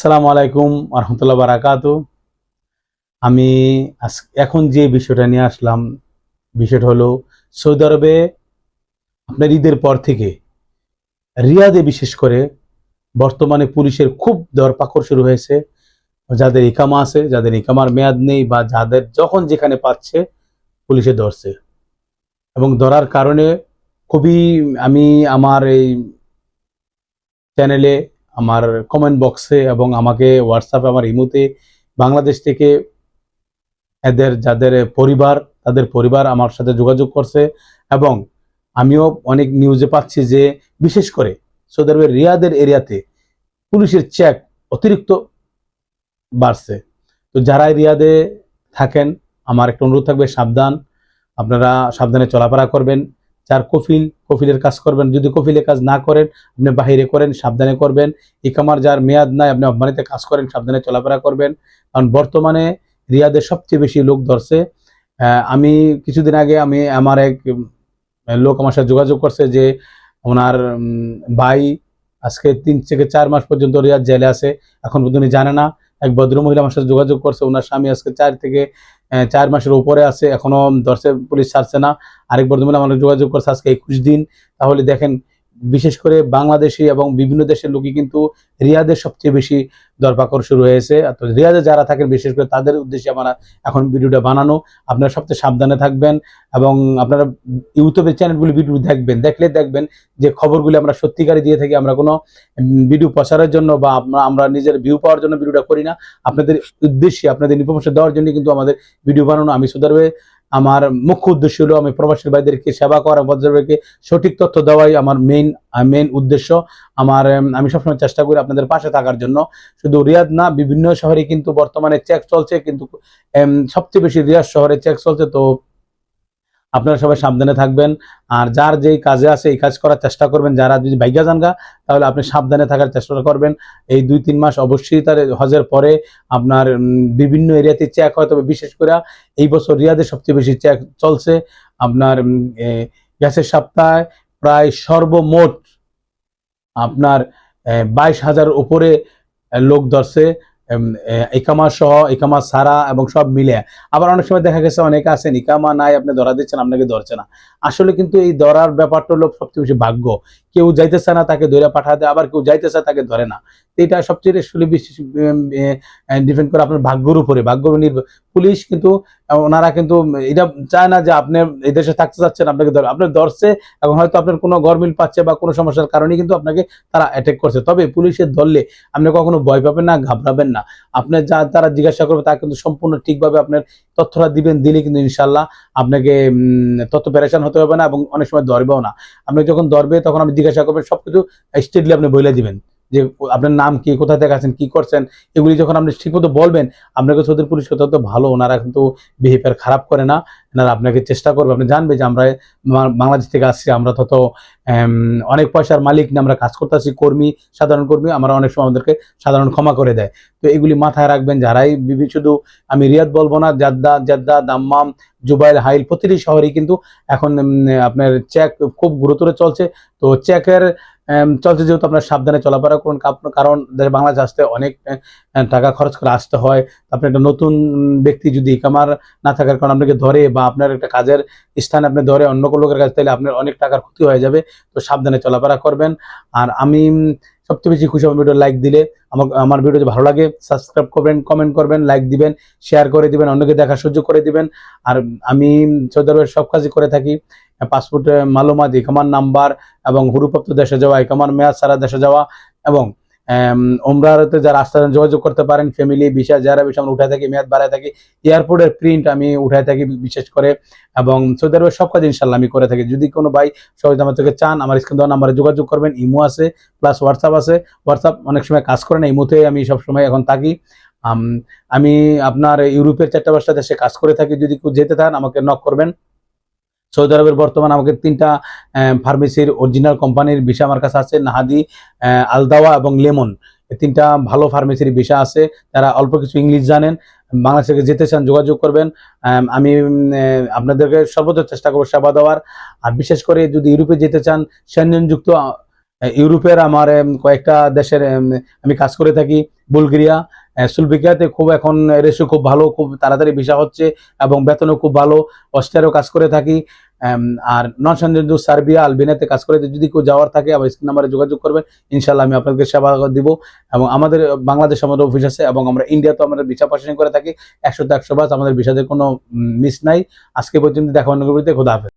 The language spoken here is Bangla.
আসসালামু আলাইকুম রহমতুল্লাহ বারাকাত। আমি এখন যে বিষয়টা নিয়ে আসলাম, বিষয়টা হলো সৌদি আরবে আপনার ঈদের পর থেকে রিয়াদে বিশেষ করে বর্তমানে পুলিশের খুব দরপাকড় শুরু হয়েছে। যাদের ইকামা আছে, যাদের ইকামার মেয়াদ নেই বা যাদের যখন যেখানে পাচ্ছে পুলিশে ধরছে। এবং ধরার কারণে খুবই আমি আমার এই চ্যানেলে আমার কমেন্ট বক্সে এবং আমাকে হোয়াটসঅ্যাপে আমার ইমুতে বাংলাদেশ থেকে এদের, যাদের পরিবার, তাদের পরিবার আমার সাথে যোগাযোগ করছে এবং আমিও অনেক নিউজে পাচ্ছি যে বিশেষ করে সৌদি আরবের রিয়াদের এরিয়াতে পুলিশের চেক অতিরিক্ত বাড়ছে। তো যারাই রিয়াদে থাকেন, আমার একটা অনুরোধ থাকবে, সাবধান। আপনারা সাবধানে চলাফেরা করবেন। যার কফিল, কফিলের কাজ করবেন। যদি কফিলের কাজ না করেন, আপনি বাহিরে করেন, সাবধানে করবেন। ইকামার যার মেয়াদ নাই, আপনি অব্বানিতে কাজ করেন, সাবধানে চলাফেরা করবেন। কারণ বর্তমানে রিয়াদের সবচেয়ে বেশি লোক ধরছে। আমি কিছুদিন আগে আমি আমার এক লোক আমার সাথে যোগাযোগ করছে যে ওনার ভাই আজকে তিন থেকে চার মাস পর্যন্ত রিয়াদ জেলে আছে। এখন পর্যন্ত জানে না। এক ভদ্রমহিলা আমার সাথে যোগাযোগ করছে। ওনার স্বামী আজকে চার থেকে চার মাসের উপরে আছে, এখনও ধরছে, পুলিশ ছাড়ছে না। আরেক ভদ্রমহিলা আমার যোগাযোগ করছে আজকে একুশ দিন। তাহলে দেখেন বিশেষ করে বাংলাদেশি এবং বিভিন্ন দেশের লোকই কিন্তু রিয়াদের সবচেয়ে বেশি দরপাকড় শুরু হয়েছে। তো রিয়াদে যারা থাকেন, বিশেষ করে তাদের উদ্দেশ্যে আমরা এখন ভিডিওটা বানানো। আপনারা সবচেয়ে সাবধানে থাকবেন এবং আপনারা ইউটিউবের চ্যানেলগুলি ভিডিও দেখবেন। দেখলে দেখবেন যে খবরগুলি আমরা সত্যিকারই দিয়ে থাকি। আমরা কোনো ভিডিও প্রচারের জন্য বা আমরা আমরা নিজের ভিউ পাওয়ার জন্য ভিডিওটা করি না। আপনাদের উদ্দেশ্যে, আপনাদের ইনফরমেশন দেওয়ার জন্য কিন্তু আমাদের ভিডিও বানানো। আমি সুদারবে আমার মুখ্য উদ্দেশ্য হলো আমি প্রবাসী ভাইদেরকে সেবা করা ভদ্রভাইকে সঠিক তথ্য দেওয়াই আমার মেইন মেইন উদ্দেশ্য। আমার আমি সবসময় চেষ্টা করি আপনাদের পাশে থাকার জন্য। শুধু রিয়াদ না, বিভিন্ন শহরে কিন্তু বর্তমানে চেক চলছে, কিন্তু সবচেয়ে বেশি রিয়াদ শহরে চেক চলছে, তো আপনারা সবাই সাবধানে থাকবেন। আর যার যেই কাজে আছে এই কাজ করার চেষ্টা করবেন। যারা যদি বাইকা জানগা তাহলে আপনি সাবধানে থাকার চেষ্টা করবেন। এই দুই তিন মাস অবশ্যই তার হজের পরে আপনার বিভিন্ন এরিয়াতে চেক হয়। তবে বিশেষ করে এই বছর রিয়াদে সবচেয়ে বেশি চেক চলছে আপনার গ্যাসের সপ্তাহে প্রায় সর্বমোট আপনার বাইশ হাজার উপরে লোক ধরছে। ইকামা সহ, ইকামা সারা এবং সব মিলে। আবার অনেক সময় দেখা গেছে অনেকে আছেন, ইকামা নাই, আপনি ধরা দিচ্ছেন, আপনাকে ধরছে না। আসলে কিন্তু এই ধরার ব্যাপারটা হলো সবচেয়ে বেশি ভাগ্য। কেউ যাইতেছে না, তাকে ধরে পাঠাতে, আবার কেউ যাইতেছে, তাকে ধরে না। এটা সবচেয়ে আসলে বেশি ডিপেন্ড করে আপনার ভাগ্যের উপরে। ভাগ্য নির্ভর পুলিশ কিন্তু ওনারা কিন্তু এটা চায় না যে আপনি এই দেশে থাকতে চাচ্ছেন, আপনাকে ধরে, আপনার ধরছে এখন হয়তো আপনার কোনো গরমিল পাচ্ছে বা কোনো সমস্যার কারণে কিন্তু আপনাকে তারা অ্যাটাক করছে। তবে পুলিশের ধরলে আপনি কখনো ভয় পাবেন না, ঘাবড়াবেন না। আপনার যা তারা জিজ্ঞাসা করবে তা কিন্তু সম্পূর্ণ ঠিকভাবে আপনার তথ্যটা দিবেন, দিলে কিন্তু ইনশাল্লাহ আপনাকে তথ্য প্যারেশান হতে হবে না এবং অনেক সময় ধরবেও না। আপনি যখন ধরবে তখন আপনি জিজ্ঞাসা করবেন, সবকিছু স্টেটলি আপনি বলে দিবেন। যে আপনার নাম কি, কোথা থেকে আছেন কি করছেন, এগুলি যখন আপনি ঠিকমতো বলবেন, আপনাকে সৌদের পুলিশ কথা তো ভালো, ওনারা কিন্তু বিহেভিয়ার খারাপ করে না ওনারা আপনাকে চেষ্টা করবে। আপনি জানবে যে আমরা বাংলাদেশ থেকে আসছি, আমরা তত অনেক পয়সার মালিক না আমরা কাজ করতেছি কর্মী, সাধারণ কর্মী, আমরা অনেক সময় আমাদেরকে সাধারণ ক্ষমা করে দেয়। তো এগুলি মাথায় রাখবেন, যারাই বিভি- শুধু আমি রিয়াদ বলব না, জাদ্দা জাদ্দা, দাম্মাম, জুবাইল হাইল, প্রতিটি শহরেই কিন্তু এখন আপনার চেক খুব গুরুতর চলছে। তো চেকের চলছে যেহেতু আপনার সাবধানে চলাফেরা করুন কারণ দেশে বাংলাদেশ আসতে অনেক টাকা খরচ করে আসতে হয়। আপনি একটা নতুন ব্যক্তি যদি ইকামার না থাকার কারণে আপনাকে ধরে বা আপনার একটা কাজের স্থানে আপনি ধরে অন্য কোনো লোকের কাছে, তাহলে আপনার অনেক টাকার ক্ষতি হয়ে যাবে। তো সাবধানে চলাফেরা করবেন। আর আমি সবচেয়ে বেশি খুশি আমার ভিডিও লাইক দিলে। আমার আমার ভিডিও যদি ভালো লাগে, সাবস্ক্রাইব করবেন, কমেন্ট করবেন, লাইক দিবেন, শেয়ার করে দিবেন, অন্যকে দেখার সুযোগ করে দিবেন। আর আমি সৌদি সব কাজই করে থাকি। পাসপোর্ট মালুমাত ইকামার নাম্বার এবং হুরুপ্রাপ্ত দেশে যাওয়া, ইকামার মেয়াদ সারা দেশে যাওয়া এবং ওমরাতে যারা আসতে যোগাযোগ করতে পারেন, ফ্যামিলি, ভিসা, যারা বিষয় আমরা উঠায় থাকি, মেয়াদ বাড়ায় থাকি, এয়ারপোর্টের প্রিন্ট আমি উঠায় থাকি বিশেষ করে এবং সৌদি আরবের সব কাজ ইনশাল্লাহ আমি করে থাকি। যদি কোনো ভাই সহজে আমার থেকে চান, আমার স্ক্রিন দেওয়া নাম্বারে যোগাযোগ করবেন, ইমো আছে, প্লাস হোয়াটসঅ্যাপ আছে, হোয়াটসঅ্যাপ অনেক সময় কাজ করে না, ইমোতে আমি সবসময় এখন থাকি। আমি আপনার ইউরোপের চারটা পাঁচটা দেশে কাজ করে থাকি, যদি কেউ যেতে চান, আমাকে নক করবেন। সৌদি আরবের বর্তমান আমাকে তিনটা ফার্মেসির অরিজিনাল কোম্পানির বিষা আমার কাছে আছে, নাহাদি আলদাওয়া এবং লেমন। তিনটা ভালো ফার্মেসির বিষা আছে, তারা অল্প কিছু ইংলিশ জানেন, বাংলাদেশ থেকে যেতে চান যোগাযোগ করবেন। আমি আপনাদেরকে সর্বোচ্চ চেষ্টা করব সেবা দেওয়ার। আর বিশেষ করে যদি ইউরোপে যেতে চান সেনজনযুক্ত ইউরোপের আমার কয়েকটা দেশের আমি কাজ করে থাকি, বুলগেরিয়া আহ, সুলভিকিয়াতে খুব এখন রেশো খুব ভালো খুব তাড়াতাড়ি ভিসা হচ্ছে এবং বেতনও খুব ভালো অস্ট্রিয়ারও কাজ করে থাকি। আর নন সঞ্জু সার্বিয়া আলবেনিয়াতে কাজ করে যদি কেউ যাওয়ার থাকে আমার স্ক্রিন নাম্বারে যোগাযোগ করবেন ইনশাল্লাহ আমি আপনাদের সেবা দিব। এবং আমাদের বাংলাদেশ আমাদের অফিস আছে এবং আমরা ইন্ডিয়াতে আমরা ভিসা প্রসেসিং করে থাকি। একশো তো একশো বাস আমাদের ভিসাতে কোনো মিস নাই। আজকে পর্যন্ত দেখা অন্য খোদা হাফেজ।